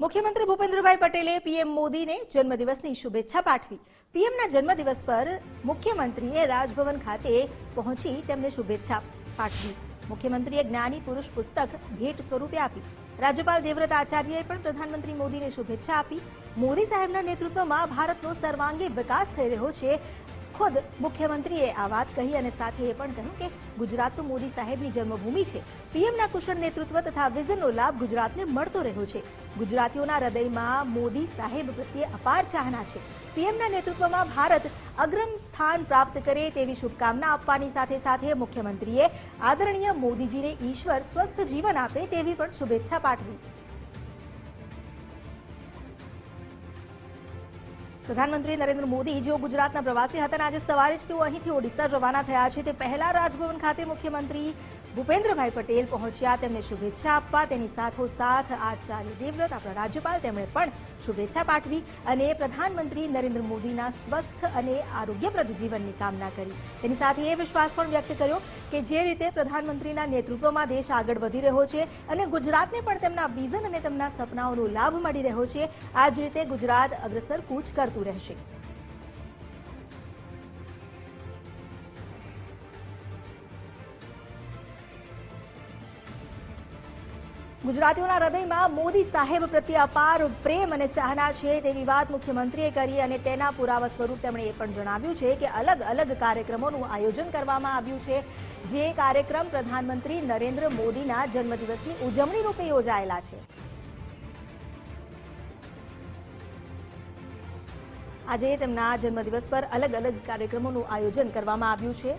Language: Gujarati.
મુખ્યમંત્રી ભૂપેન્દ્રભાઈ પટેલે પીએમ મોદીને જન્મદિવસની શુભેચ્છા પાઠવી. પીએમના જન્મદિવસ પર મુખ્યમંત્રીએ રાજભવન ખાતે પહોંચી તેમને શુભેચ્છા પાઠવી. મુખ્યમંત્રીએ જ્ઞાની પુરુષ પુસ્તક ભેટ સ્વરૂપે આપી. રાજ્યપાલ દેવવ્રત આચાર્યએ પણ પ્રધાનમંત્રી મોદીને શુભેચ્છા આપી. મોદી સાહેબના નેતૃત્વમાં ભારતનો સર્વાંગી વિકાસ થઈ રહ્યો છે. ખુદ મુખ્યમંત્રીએ આ વાત કહી અને સાથે એ પણ કહ્યું કે ગુજરાત તો મોદી સાહેબની જન્મભૂમિ છે. પીએમના કુશળ નેતૃત્વ તથા વિઝનનો લાભ ગુજરાતને મળતો રહ્યો છે. ગુજરાતીઓના હૃદયમાં મોદી સાહેબ પ્રત્યે અપાર ચાહના છે. પીએમના નેતૃત્વમાં ભારત અગ્રમ સ્થાન પ્રાપ્ત કરે તેવી શુભકામના આપવાની સાથે સાથે મુખ્યમંત્રીએ આદરણીય મોદીજીને ઈશ્વર સ્વસ્થ જીવન આપે તેવી પણ શુભેચ્છા પાઠવી. પ્રધાનમંત્રી નરેન્દ્ર મોદી જેઓ ગુજરાતના પ્રવાસી હતા આજે સવારે જ તેઓ અહીંથી ઓડિશા રવાના થયા છે. તે પહેલા રાજભવન ખાતે મુખ્યમંત્રી ભૂપેન્દ્રભાઈ પટેલ પહોંચ્યા. તેમને શુભેચ્છા આપવા, તેની સાથોસાથ આચાર્ય દેવવ્રત, આપણા રાજ્યપાલ, તેમણે પણ શુભેચ્છા પાઠવી અને પ્રધાનમંત્રી નરેન્દ્ર મોદીના સ્વસ્થ અને આરોગ્યપ્રદ જીવનની કામના કરી. તેની સાથે એ વિશ્વાસ પણ વ્યક્ત કર્યો કે જે રીતે પ્રધાનમંત્રીના નેતૃત્વમાં દેશ આગળ વધી રહ્યો છે અને ગુજરાતને પણ તેમના વિઝન અને તેમના સપનાઓનો લાભ મળી રહ્યો છે આ જ રીતે ગુજરાત અગ્રસર કૂચ કરતું રહેશે. ગુજરાતીઓના હૃદયમાં મોદી સાહેબ પ્રત્યે અપાર પ્રેમ અને ચાહના છે તેવી વાત મુખ્યમંત્રીએ કરી અને તેના પુરાવા સ્વરૂપ તેમણે એ પણ જણાવ્યું છે કે અલગ અલગ કાર્યક્રમોનું આયોજન કરવામાં આવ્યું છે. જે કાર્યક્રમ પ્રધાનમંત્રી નરેન્દ્ર મોદીના જન્મદિવસની ઉજવણી રૂપે યોજાયેલા છે. આજે તેમના જન્મદિવસ પર અલગ અલગ કાર્યક્રમોનું આયોજન કરવામાં આવ્યું છે.